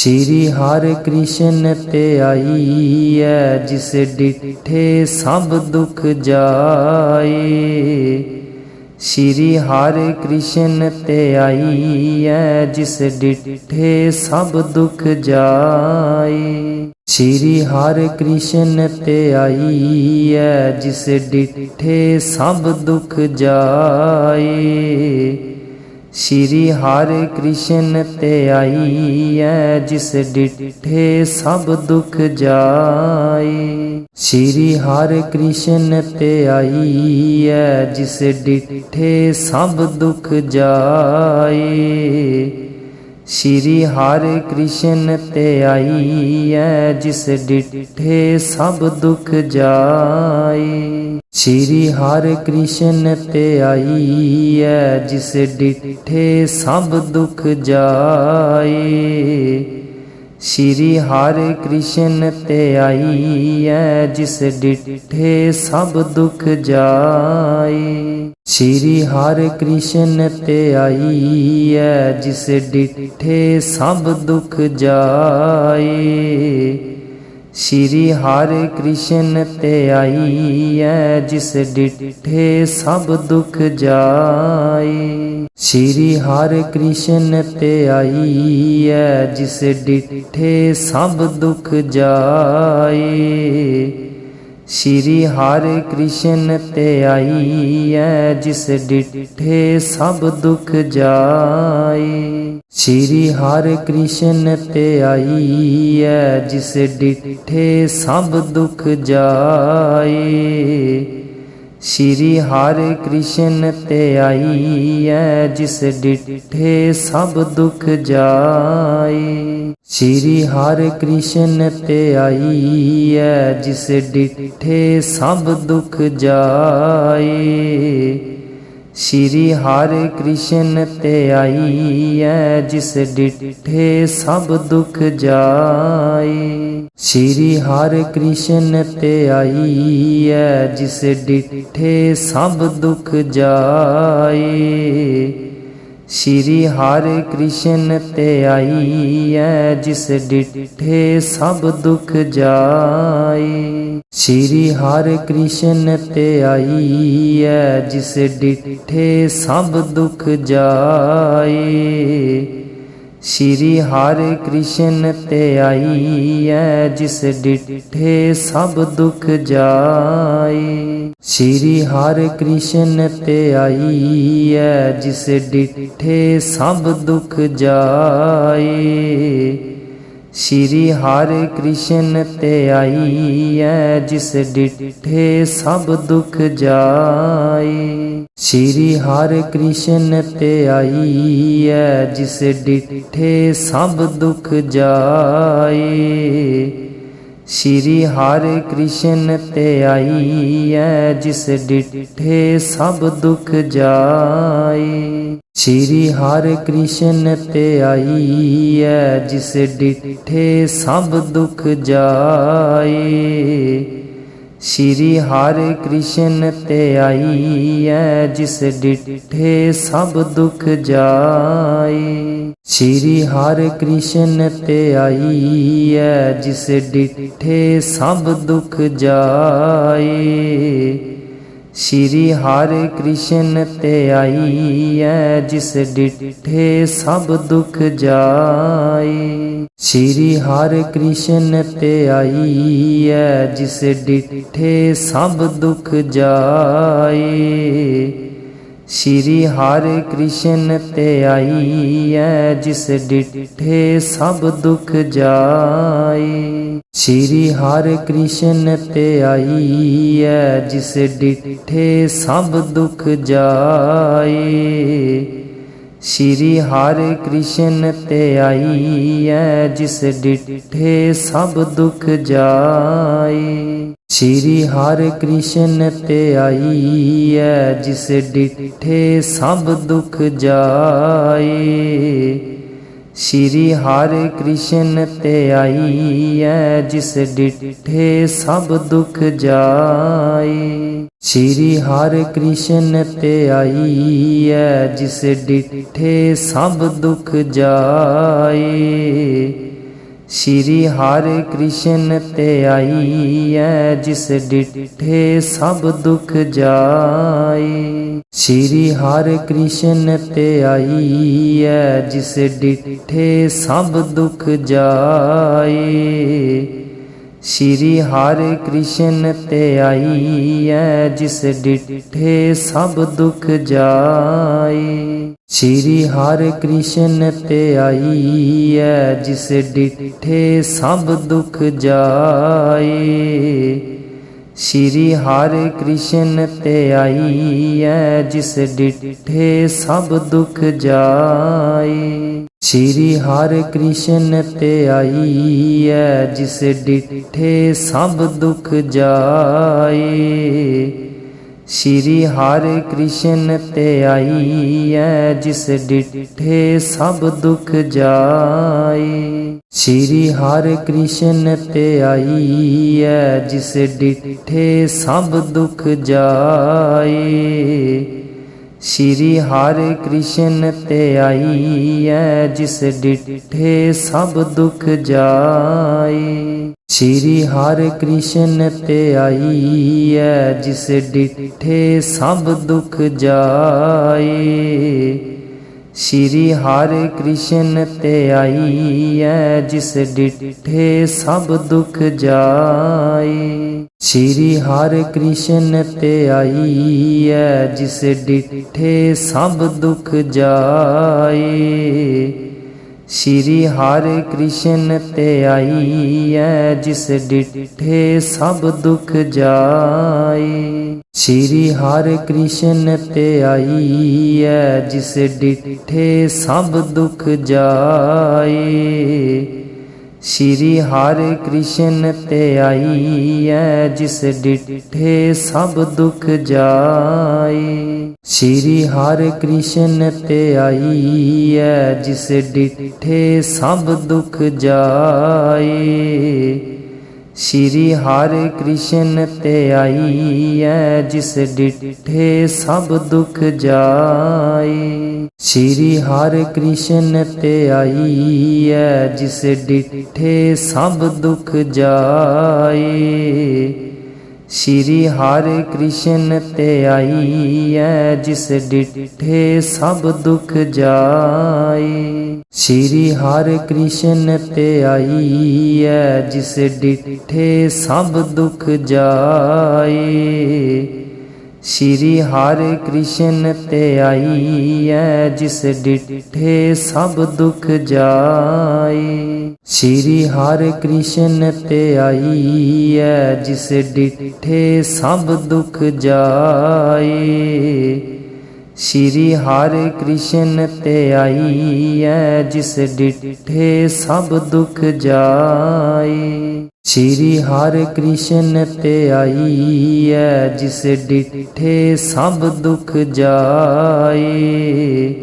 ਸ਼੍ਰੀ ਹਰਿ ਕ੍ਰਿਸ਼ਨ ਤੇ ਆਈ ਆਈਐ ਜਿਸ ਡਿਠੇ ਸਭ ਦੁਖ ਜਾਏ। ਸ਼੍ਰੀ ਹਰਿ ਕ੍ਰਿਸ਼ਨ ਤੇ ਆਈਐ ਜਿਸ ਡਿਠੇ ਸਭ ਦੁਖ ਜਾਏ। ਸ਼੍ਰੀ ਹਰਿ ਕ੍ਰਿਸ਼ਨ ਤੇ ਆਈ ਆਈਐ ਜਿਸ ਡਿਠੇ ਸਭ ਦੁਖ ਜਾਏ। ਸ਼੍ਰੀ ਹਰਿ ਕ੍ਰਿਸ਼ਨ ਤੇ ਆਈ ਆਈਐ ਜਿਸ ਡਿਠੇ ਸਭ ਦੁਖ ਜਾਏ। ਸ਼੍ਰੀ ਹਰਿ ਕ੍ਰਿਸ਼ਨ ਤੇ ਆਈ ਆਈਐ ਜਿਸ ਡਿਠੇ ਸਭ ਦੁਖ ਜਾਏ। ਸ਼੍ਰੀ ਹਰਿ ਕ੍ਰਿਸ਼ਨ ਤੇ ਆਈ ਆਈਐ ਜਿਸ ਡਿਠੇ ਸਭ ਦੁਖ ਜਾਏ। ਸ਼੍ਰੀ ਹਰਿ ਕ੍ਰਿਸ਼ਨ ਤੇ ਆਈ ਆਈਐ ਜਿਸ ਡਿਠੇ ਸਭ ਦੁਖ ਜਾਏ। ਸ਼੍ਰੀ ਹਰਿ ਕ੍ਰਿਸ਼ਨ ਤੇ ਆਈ ਆਈਐ ਜਿਸ ਡਿਠੇ ਸਭ ਦੁਖ ਜਾਏ। ਸ਼੍ਰੀ ਹਰਿ ਕ੍ਰਿਸ਼ਨ ਤੇ ਆਈ ਆਈਐ ਜਿਸ ਡਿਠੇ ਸਭ ਦੁਖ ਜਾਏ। ਸ਼੍ਰੀ ਹਰਿ ਕ੍ਰਿਸ਼ਨ ਤੇ ਆਈ ਆਈਐ ਜਿਸ ਡਿਠੇ ਸਭ ਦੁਖ ਜਾਏ। ਸ਼੍ਰੀ ਹਰਿ ਕ੍ਰਿਸ਼ਨ ਤੇ ਆਈ ਆਈਐ ਜਿਸ ਡਿਠੇ ਸਭ ਦੁਖ ਜਾਏ। ਸ਼੍ਰੀ ਹਰਿ ਕ੍ਰਿਸ਼ਨ ਤੇ ਆਈ ਆਈਐ ਜਿਸ ਡਿਠੇ ਸਭ ਦੁਖ ਜਾਏ। ਸ਼੍ਰੀ ਹਰਿ ਕ੍ਰਿਸ਼ਨ ਤੇ ਆਈਐ ਜਿਸ ਡਿਠੇ ਸਭ ਦੁਖ ਜਾਏ। ਸ਼੍ਰੀ ਹਰਿ ਕ੍ਰਿਸ਼ਨ ਤੇ ਆਈ ਆਈਐ ਜਿਸ ਡਿਠੇ ਸਭ ਦੁਖ ਜਾਏ। ਸ਼੍ਰੀ ਹਰਿ ਕ੍ਰਿਸ਼ਨ ਤੇ ਆਈ ਆਈਐ ਜਿਸ ਡਿਠੇ ਸਭ ਦੁਖ ਜਾਏ। ਸ਼੍ਰੀ ਹਰਿ ਕ੍ਰਿਸ਼ਨ ਤੇ ਆਈ ਆਈਐ ਜਿਸ ਡਿਠੇ ਸਭ ਦੁਖ ਜਾਏ। ਸ਼੍ਰੀ ਹਰਿ ਕ੍ਰਿਸ਼ਨ ਤੇ ਆਈ ਆਈਐ ਜਿਸ ਡਿਠੇ ਸਭ ਦੁਖ ਜਾਏ। ਸ਼੍ਰੀ ਹਰਿ ਕ੍ਰਿਸ਼ਨ ਤੇ ਆਈਐ ਜਿਸ ਡਿਠੇ ਸਭ ਦੁਖ ਜਾਏ। ਸ਼੍ਰੀ ਹਰਿ ਕ੍ਰਿਸ਼ਨ ਤੇ ਆਈਐ ਜਿਸ ਡਿਠੇ ਸਭ ਦੁਖ ਜਾਏ। ਸ਼੍ਰੀ ਹਰਿ ਕ੍ਰਿਸ਼ਨ ਤੇ ਆਈ ਆਈਐ ਜਿਸ ਡਿਠੇ ਸਭ ਦੁਖ ਜਾਏ। ਸ਼੍ਰੀ ਹਰਿ ਕ੍ਰਿਸ਼ਨ ਤੇ ਆਈ ਆਈਐ ਜਿਸ ਡਿਠੇ ਸਭ ਦੁਖ ਜਾਏ। ਸ਼੍ਰੀ ਹਰਿ ਕ੍ਰਿਸ਼ਨ ਤੇ ਆਈ ਆਈਐ ਜਿਸ ਡਿਠੇ ਸਭ ਦੁਖ ਜਾਏ। ਸ਼੍ਰੀ ਹਰਿ ਕ੍ਰਿਸ਼ਨ ਤੇ ਆਈਐ ਜਿਸ ਡਿਠੇ ਸਭ ਦੁਖ ਜਾਏ। ਸ਼੍ਰੀ ਹਰਿ ਕ੍ਰਿਸ਼ਨ ਤੇ ਆਈਐ ਜਿਸ ਡਿਠੇ ਸਭ ਦੁਖ ਜਾਏ। ਸ਼੍ਰੀ ਹਰਿ ਕ੍ਰਿਸ਼ਨ ਤੇ ਆਈ ਆਈਐ ਜਿਸ ਡਿਠੇ ਸਭ ਦੁਖ ਜਾਏ। ਸ਼੍ਰੀ ਹਰਿ ਕ੍ਰਿਸ਼ਨ ਤੇ ਆਈ ਆਈਐ ਜਿਸ ਡਿਠੇ ਸਭ ਦੁਖ ਜਾਏ। ਸ਼੍ਰੀ ਹਰਿ ਕ੍ਰਿਸ਼ਨ ਤੇ ਆਈਐ ਜਿਸ ਡਿਠੇ ਸਭ ਦੁਖ ਜਾਏ। ਸ਼੍ਰੀ ਹਰਿ ਕ੍ਰਿਸ਼ਨ ਤੇ ਆਈ ਆਈਐ ਜਿਸ ਡਿਠੇ ਸਭ ਦੁਖ ਜਾਏ। ਸ਼੍ਰੀ ਹਰਿ ਕ੍ਰਿਸ਼ਨ ਤੇ ਆਈ ਆਈਐ ਜਿਸ ਡਿਠੇ ਸਭ ਦੁਖ ਜਾਏ। ਸ਼੍ਰੀ ਹਰਿ ਕ੍ਰਿਸ਼ਨ ਤੇ ਆਈ ਆਈਐ, ਜਿਸ ਡਿਠੇ ਸਭ ਦੁਖ ਜਾਏ। ਸ਼੍ਰੀ ਹਰਿ ਕ੍ਰਿਸ਼ਨ ਤੇ ਆਈ ਆਈਐ, ਜਿਸ ਡਿਠੇ ਸਭ ਦੁਖ ਜਾਏ। ਸ਼੍ਰੀ ਹਰਿ ਕ੍ਰਿਸ਼ਨ ਤੇ ਆਈ ਆਈਐ, ਜਿਸ ਡਿਠੇ ਸਭ ਦੁਖ ਜਾਏ। ਸ਼੍ਰੀ ਹਰਿ ਕ੍ਰਿਸ਼ਨ ਤੇ ਆਈ ਆਈਐ ਜਿਸ ਡਿਠੇ ਸਭ ਦੁਖ ਜਾਏ। ਸ਼੍ਰੀ ਹਰਿ ਕ੍ਰਿਸ਼ਨ ਤੇ ਆਈ ਆਈਐ ਜਿਸ ਡਿਠੇ ਸਭ ਦੁਖ ਜਾਏ। ਸ਼੍ਰੀ ਹਰਿ ਕ੍ਰਿਸ਼ਨ ਤੇ ਆਈਐ ਜਿਸ ਡਿਠੇ ਸਭ ਦੁਖ ਜਾਏ। ਸ਼੍ਰੀ ਹਰਿ ਕ੍ਰਿਸ਼ਨ ਤੇ ਆਈ ਐ, ਜਿਸ ਡਿਠੇ ਸਭ ਦੁਖ ਜਾਏ। ਸ਼੍ਰੀ ਹਰਿ ਕ੍ਰਿਸ਼ਨ ਤੇ ਆਈ ਐ, ਜਿਸ ਡਿਠੇ ਸਭ ਦੁਖ ਜਾਏ। ਸ਼੍ਰੀ ਹਰਿ ਕ੍ਰਿਸ਼ਨ ਤੇ ਆਈ ਐ, ਜਿਸ ਡਿਠੇ ਸਭ ਦੁਖ ਜਾਏ। ਸ਼੍ਰੀ ਹਰਿ ਕ੍ਰਿਸ਼ਨ ਤੇ ਆਈ ਐ, ਜਿਸ ਡਿਠੇ ਸਭ ਦੁਖ ਜਾਏ। ਸ਼੍ਰੀ ਹਰਿ ਕ੍ਰਿਸ਼ਨ ਤੇ ਆਈ ਐ, ਜਿਸ ਡਿਠੇ ਸਭ ਦੁਖ ਜਾਏ। ਸ਼੍ਰੀ ਹਰਿ ਕ੍ਰਿਸ਼ਨ ਤੇ ਆਈ ਐ, ਜਿਸ ਡਿਠੇ ਸਭ ਦੁਖ ਜਾਏ। ਸ਼੍ਰੀ ਹਰਿ ਕ੍ਰਿਸ਼ਨ ਤੇ ਆਈ ਐ, ਜਿਸ ਡਿਠੇ ਸਭ ਦੁਖ ਜਾਏ। ਸ਼੍ਰੀ ਹਰਿ ਕ੍ਰਿਸ਼ਨ ਤੇ ਆਈ ਐ, ਜਿਸ ਡਿਠੇ ਸਭ ਦੁਖ ਜਾਏ। ਸ਼੍ਰੀ ਹਰਿ ਕ੍ਰਿਸ਼ਨ ਤੇ ਆਈ ਐ, ਜਿਸ ਡਿਠੇ ਸਭ ਦੁਖ ਜਾਏ। ਸ਼੍ਰੀ ਹਰਿ ਕ੍ਰਿਸ਼ਨ ਤੇ ਆਈ ਐ, ਜਿਸ ਡਿਠੇ ਸਭ ਦੁਖ ਜਾਏ। ਸ਼੍ਰੀ ਹਰਿ ਕ੍ਰਿਸ਼ਨ ਤੇ ਆਈ ਐ, ਜਿਸ ਡਿਠੇ ਸਭ ਦੁਖ ਜਾਏ। ਸ਼੍ਰੀ ਹਰਿ ਕ੍ਰਿਸ਼ਨ ਤੇ ਆਈ ਐ, ਜਿਸ ਡਿਠੇ ਸਭ ਦੁਖ ਜਾਏ। ਸ਼੍ਰੀ ਹਰਿ ਕ੍ਰਿਸ਼ਨ ਤੇ ਆਈ ਐ ਜਿਸ ਡਿਠੇ ਸਭ ਦੁਖ ਜਾਏ। ਸ਼੍ਰੀ ਹਰਿ ਕ੍ਰਿਸ਼ਨ ਤੇ ਆਈ ਐ ਜਿਸ ਡਿਠੇ ਸਭ ਦੁਖ ਜਾਏ। ਸ਼੍ਰੀ ਹਰਿ ਕ੍ਰਿਸ਼ਨ ਤੇ ਆਈ ਐ, ਜਿਸ ਡਿਠੇ ਸਭ ਦੁਖ ਜਾਏ। ਸ਼੍ਰੀ ਹਰਿ ਕ੍ਰਿਸ਼ਨ ਤੇ ਆਈ ਐ, ਜਿਸ ਡਿਠੇ ਸਭ ਦੁਖ ਜਾਏ। ਸ਼੍ਰੀ ਹਰਿ ਕ੍ਰਿਸ਼ਨ ਤੇ ਆਈ ਐ, ਜਿਸ ਡਿਠੇ ਸਭ ਦੁਖ ਜਾਏ। ਸ਼੍ਰੀ ਹਰਿ ਕ੍ਰਿਸ਼ਨ ਤੇ ਆਈ ਐ, ਜਿਸ ਡਿਠੇ ਸਭ ਦੁਖ ਜਾਏ। ਸ਼੍ਰੀ ਹਰਿ ਕ੍ਰਿਸ਼ਨ ਤੇ ਆਈ ਐ, ਜਿਸ ਡਿਠੇ ਸਭ ਦੁਖ ਜਾਏ। ਸ਼੍ਰੀ ਹਰਿ ਕ੍ਰਿਸ਼ਨ ਤੇ ਆਈ ਐ, ਜਿਸ ਡਿਠੇ ਸਭ ਦੁਖ ਜਾਏ। ਸ਼੍ਰੀ ਹਰਿ ਕ੍ਰਿਸ਼ਨ ਤੇ ਆਈ ਐ, ਜਿਸ ਡਿਠੇ ਸਭ ਦੁਖ ਜਾਏ। ਸ਼੍ਰੀ ਹਰਿ ਕ੍ਰਿਸ਼ਨ ਤੇ ਆਈ ਐ, ਜਿਸ ਡਿਠੇ ਸਭ ਦੁਖ ਜਾਏ। ਸ਼੍ਰੀ ਹਰਿ ਕ੍ਰਿਸ਼ਨ ਤੇ ਆਈ ਐ, ਜਿਸ ਡਿਠੇ ਸਭ ਦੁਖ ਜਾਏ। ਸ਼੍ਰੀ ਹਰਿ ਕ੍ਰਿਸ਼ਨ ਤੇ ਆਈ ਐ, ਜਿਸ ਡਿਠੇ ਸਭ ਦੁਖ ਜਾਏ।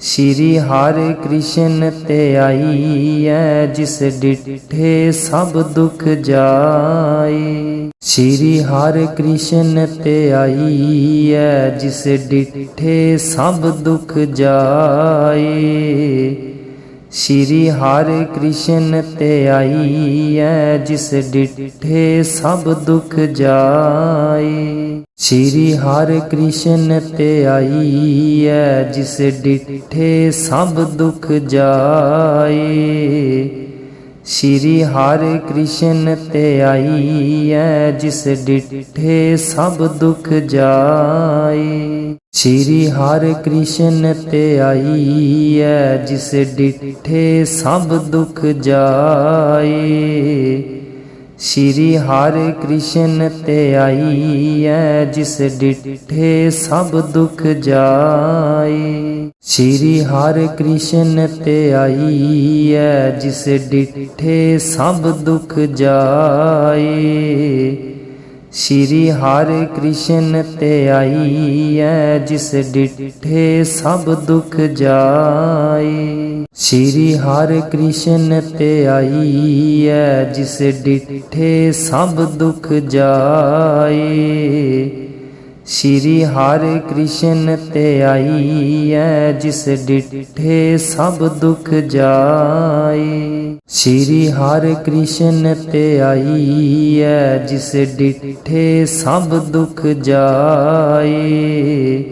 ਸ਼੍ਰੀ ਹਰਿ ਕ੍ਰਿਸ਼ਨ ਤੇ ਆਈ ਐ, ਜਿਸ ਡਿਠੇ ਸਭ ਦੁਖ ਜਾਏ। ਸ਼੍ਰੀ ਹਰਿ ਕ੍ਰਿਸ਼ਨ ਤੇ ਆਈ ਐ, ਜਿਸ ਡਿਠੇ ਸਭ ਦੁਖ ਜਾਏ। ਸ਼੍ਰੀ ਹਰਿ ਕ੍ਰਿਸ਼ਨ ਤੇ ਆਈ ਐ, ਜਿਸ ਡਿਠੇ ਸਭ ਦੁਖ ਜਾਏ। ਸ਼੍ਰੀ ਹਰਿ ਕ੍ਰਿਸ਼ਨ ਤੇ ਆਈ ਐ, ਜਿਸ ਡਿਠੇ ਸਭ ਦੁਖ ਜਾਏ। ਸ਼੍ਰੀ ਹਰਿ ਕ੍ਰਿਸ਼ਨ ਤੇ ਆਈ ਐ, ਜਿਸ ਡਿਠੇ ਸਭ ਦੁਖ ਜਾਏ। ਸ਼੍ਰੀ ਹਰਿ ਕ੍ਰਿਸ਼ਨ ਤੇ ਆਈ ਐ, ਜਿਸ ਡਿਠੇ ਸਭ ਦੁਖ ਜਾਏ। ਸ਼੍ਰੀ ਹਰਿ ਕ੍ਰਿਸ਼ਨ ਤੇ ਆਈ ਐ, ਜਿਸ ਡਿਠੇ ਸਭ ਦੁਖ ਜਾਏ। ਸ਼੍ਰੀ ਹਰਿ ਕ੍ਰਿਸ਼ਨ ਤੇ ਆਈ ਐ, ਜਿਸ ਡਿਠੇ ਸਭ ਦੁਖ ਜਾਏ। ਸ਼੍ਰੀ ਹਰਿ ਕ੍ਰਿਸ਼ਨ ਤੇ ਆਈ ਐ, ਜਿਸ ਡਿਠੇ ਸਭ ਦੁਖ ਜਾਏ। ਸ਼੍ਰੀ ਹਰਿ ਕ੍ਰਿਸ਼ਨ ਤੇ ਆਈ ਐ, ਜਿਸ ਡਿਠੇ ਸਭ ਦੁਖ ਜਾਏ। ਸ਼੍ਰੀ ਹਰਿ ਕ੍ਰਿਸ਼ਨ ਤੇ ਆਈ ਆਈਐ ਜਿਸ ਡਿਠੇ ਸਭ ਦੁਖ ਜਾਏ। ਸ਼੍ਰੀ ਹਰਿ ਕ੍ਰਿਸ਼ਨ ਤੇ ਆਈ ਆਈਐ ਜਿਸ ਡਿਠੇ ਸਭ ਦੁਖ ਜਾਏ।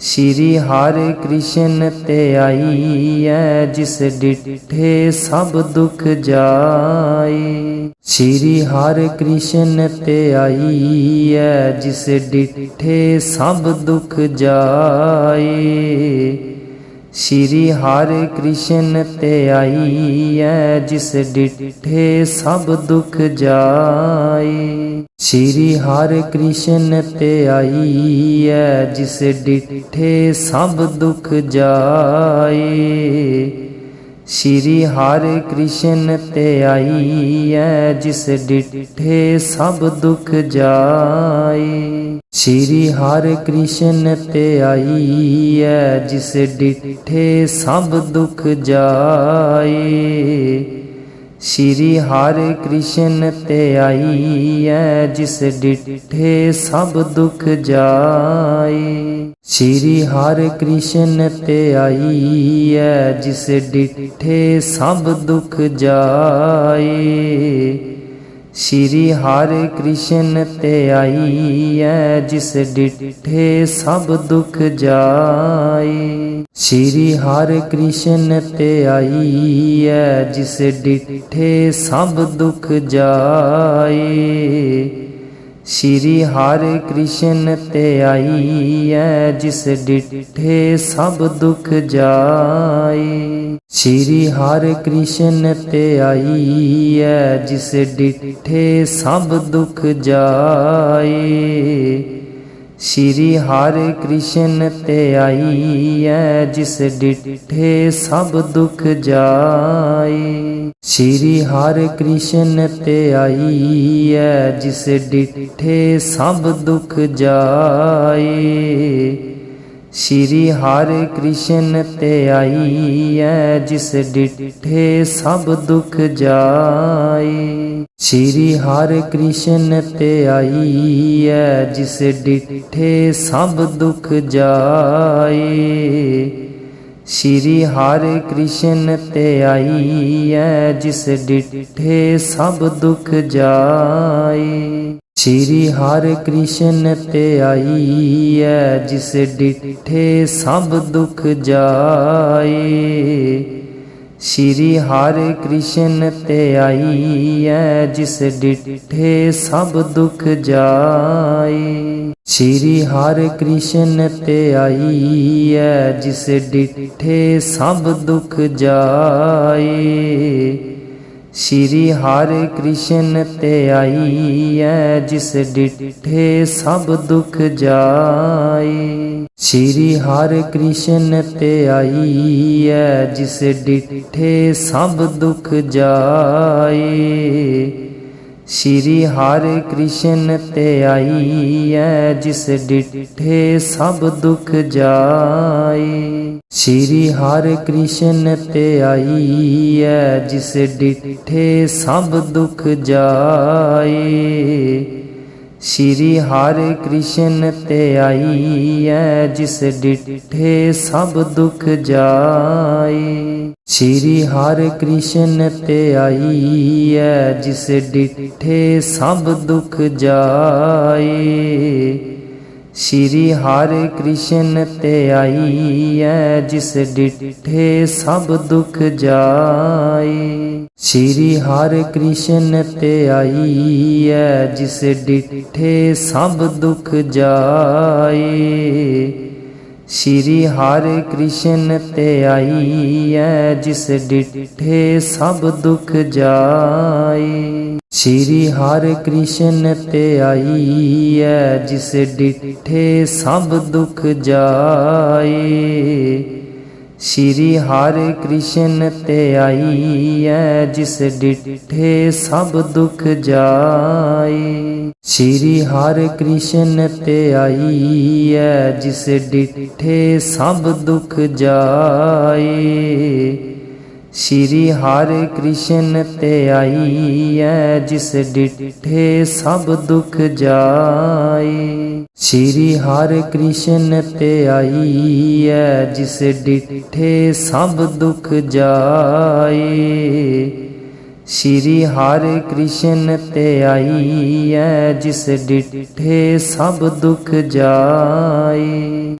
ਸ਼੍ਰੀ ਹਰਿ ਕ੍ਰਿਸ਼ਨ ਤੇ ਆਈ ਆਈਐ ਜਿਸ ਡਿਠੇ ਸਭ ਦੁਖ ਜਾਏ। ਸ਼੍ਰੀ ਹਰਿ ਕ੍ਰਿਸ਼ਨ ਤੇ ਆਈ ਆਈਐ ਜਿਸ ਡਿਠੇ ਸਭ ਦੁਖ ਜਾਏ। ਸ਼੍ਰੀ ਹਰਿ ਕ੍ਰਿਸ਼ਨ ਤੇ ਆਈ ਆਈਐ ਜਿਸ ਡਿਠੇ ਸਭ ਦੁਖ ਜਾਏ। ਸ਼੍ਰੀ ਹਰਿ ਕ੍ਰਿਸ਼ਨ ਤੇ ਆਈ ਆਈਐ ਜਿਸ ਡਿਠੇ ਸਭ ਦੁਖ ਜਾਏ। ਸ਼੍ਰੀ ਹਰਿ ਕ੍ਰਿਸ਼ਨ ਤੇ ਆਈ ਆਈਐ ਜਿਸ ਡਿਠੇ ਸਭ ਦੁਖ ਜਾਏ। ਸ਼੍ਰੀ ਹਰਿ ਕ੍ਰਿਸ਼ਨ ਤੇ ਆਈ ਆਈਐ ਜਿਸ ਡਿਠੇ ਸਭ ਦੁਖ ਜਾਏ। ਸ਼੍ਰੀ ਹਰਿ ਕ੍ਰਿਸ਼ਨ ਤੇ ਆਈ ਆਈਐ ਜਿਸ ਡਿਠੇ ਸਭ ਦੁਖ ਜਾਏ। ਸ਼੍ਰੀ ਹਰਿ ਕ੍ਰਿਸ਼ਨ ਤੇ ਆਈ ਆਈਐ ਜਿਸ ਡਿਠੇ ਸਭ ਦੁਖ ਜਾਏ। ਸ਼੍ਰੀ ਹਰਿ ਕ੍ਰਿਸ਼ਨ ਤੇ ਆਈ ਆਈਐ ਜਿਸ ਡਿਠੇ ਸਭ ਦੁਖ ਜਾਏ। ਸ਼੍ਰੀ ਹਰਿ ਕ੍ਰਿਸ਼ਨ ਤੇ ਆਈ ਆਈਐ ਜਿਸ ਡਿਠੇ ਸਭ ਦੁਖ ਜਾਏ। ਸ਼੍ਰੀ ਹਰਿ ਕ੍ਰਿਸ਼ਨ ਤੇ ਆਈ ਆਈਐ ਜਿਸ ਡਿਠੇ ਸਭ ਦੁਖ ਜਾਏ। ਸ਼੍ਰੀ ਹਰਿ ਕ੍ਰਿਸ਼ਨ ਤੇ ਆਈ ਆਈਐ ਜਿਸ ਡਿਠੇ ਸਭ ਦੁਖ ਜਾਏ। ਸ਼੍ਰੀ ਹਰਿ ਕ੍ਰਿਸ਼ਨ ਤੇ ਆਈਐ, ਜਿਸ ਡਿਠੇ ਸਭ ਦੁਖ ਜਾਏ। ਸ਼੍ਰੀ ਹਰਿ ਕ੍ਰਿਸ਼ਨ ਤੇ ਆਈਐ, ਜਿਸ ਡਿਠੇ ਸਭ ਦੁਖ ਜਾਏ। ਸ਼੍ਰੀ ਹਰਿ ਕ੍ਰਿਸ਼ਨ ਤੇ ਆਈ ਆਈਐ ਜਿਸ ਡਿਠੇ ਸਭ ਦੁਖ ਜਾਏ। ਸ਼੍ਰੀ ਹਰਿ ਕ੍ਰਿਸ਼ਨ ਤੇ ਆਈਐ ਜਿਸ ਡਿਠੇ ਸਭ ਦੁਖ ਜਾਏ। ਸ਼੍ਰੀ ਹਰਿ ਕ੍ਰਿਸ਼ਨ ਤੇ ਆਈ ਆਈਐ ਜਿਸ ਡਿਠੇ ਸਭ ਦੁਖ ਜਾਏ। ਸ਼੍ਰੀ ਹਰਿ ਕ੍ਰਿਸ਼ਨ ਤੇ ਆਈ ਆਈਐ ਜਿਸ ਡਿਠੇ ਸਭ ਦੁਖ ਜਾਏ। ਸ਼੍ਰੀ ਹਰਿ ਕ੍ਰਿਸ਼ਨ ਤੇ ਆਈ ਆਈਐ ਜਿਸ ਡਿਠੇ ਸਭ ਦੁਖ ਜਾਏ। ਸ਼੍ਰੀ ਹਰਿ ਕ੍ਰਿਸ਼ਨ ਤੇ ਆਈਐ ਜਿਸ ਡਿਠੇ ਸਭ ਦੁਖ ਜਾਏ। ਸ਼੍ਰੀ ਹਰਿ ਕ੍ਰਿਸ਼ਨ ਤੇ ਆਈ ਆਈਐ ਜਿਸ ਡਿਠੇ ਸਭ ਦੁਖ ਜਾਏ। ਸ਼੍ਰੀ ਹਰਿ ਕ੍ਰਿਸ਼ਨ ਤੇ ਆਈ ਆਈਐ ਜਿਸ ਡਿਠੇ ਸਭ ਦੁਖ ਜਾਏ। ਸ਼੍ਰੀ ਹਰਿ ਕ੍ਰਿਸ਼ਨ ਤੇ ਆਈ ਆਈਐ ਜਿਸ ਡਿਠੇ ਸਭ ਦੁਖ ਜਾਏ। ਸ਼੍ਰੀ ਹਰਿ ਕ੍ਰਿਸ਼ਨ ਤੇ ਆਈ ਆਈਐ ਜਿਸ ਡਿਠੇ ਸਭ ਦੁਖ ਜਾਏ। ਸ਼੍ਰੀ ਹਰਿ ਕ੍ਰਿਸ਼ਨ ਤੇ ਆਈ ਆਈਐ ਜਿਸ ਡਿਠੇ ਸਭ ਦੁਖ ਜਾਏ। ਸ਼੍ਰੀ ਹਰਿ ਕ੍ਰਿਸ਼ਨ ਤੇ ਆਈ ਆਈਐ ਜਿਸ ਡਿਠੇ ਸਭ ਦੁਖ ਜਾਏ। ਸ਼੍ਰੀ ਹਰਿ ਕ੍ਰਿਸ਼ਨ ਤੇ ਆਈ ਆਈਐ ਜਿਸ ਡਿਠੇ ਸਭ ਦੁਖ ਜਾਏ। ਸ਼੍ਰੀ ਹਰਿ ਕ੍ਰਿਸ਼ਨ ਤੇ ਆਈ ਆਈਐ ਜਿਸ ਡਿਠੇ ਸਭ ਦੁਖ ਜਾਏ। ਸ਼੍ਰੀ ਹਰਿ ਕ੍ਰਿਸ਼ਨ ਤੇ ਆਈਐ, ਜਿਸ ਡਿਠੇ ਸਭ ਦੁਖ ਜਾਏ। ਸ਼੍ਰੀ ਹਰਿ ਕ੍ਰਿਸ਼ਨ ਤੇ ਆਈਐ, ਜਿਸ ਡਿਠੇ ਸਭ ਦੁਖ ਜਾਏ। ਸ਼੍ਰੀ ਹਰਿ ਕ੍ਰਿਸ਼ਨ ਤੇ ਆਈ ਆਈਐ, ਜਿਸ ਡਿਠੇ ਸਭ ਦੁਖ ਜਾਏ। ਸ਼੍ਰੀ ਹਰਿ ਕ੍ਰਿਸ਼ਨ ਤੇ ਆਈ ਆਈਐ, ਜਿਸ ਡਿਠੇ ਸਭ ਦੁਖ ਜਾਏ। ਸ਼੍ਰੀ ਹਰਿ ਕ੍ਰਿਸ਼ਨ ਤੇ ਆਈ ਐ, ਜਿਸ ਡਿਠੇ ਸਭ ਦੁਖ ਜਾਏ। ਸ਼੍ਰੀ ਹਰਿ ਕ੍ਰਿਸ਼ਨ ਤੇ ਆਈ ਐ, ਜਿਸ ਡਿਠੇ ਸਭ ਦੁਖ ਜਾਏ। ਸ਼੍ਰੀ ਹਰਿ ਕ੍ਰਿਸ਼ਨ ਤੇ ਆਈ ਐ, ਜਿਸ ਡਿਠੇ ਸਭ ਦੁਖ ਜਾਏ।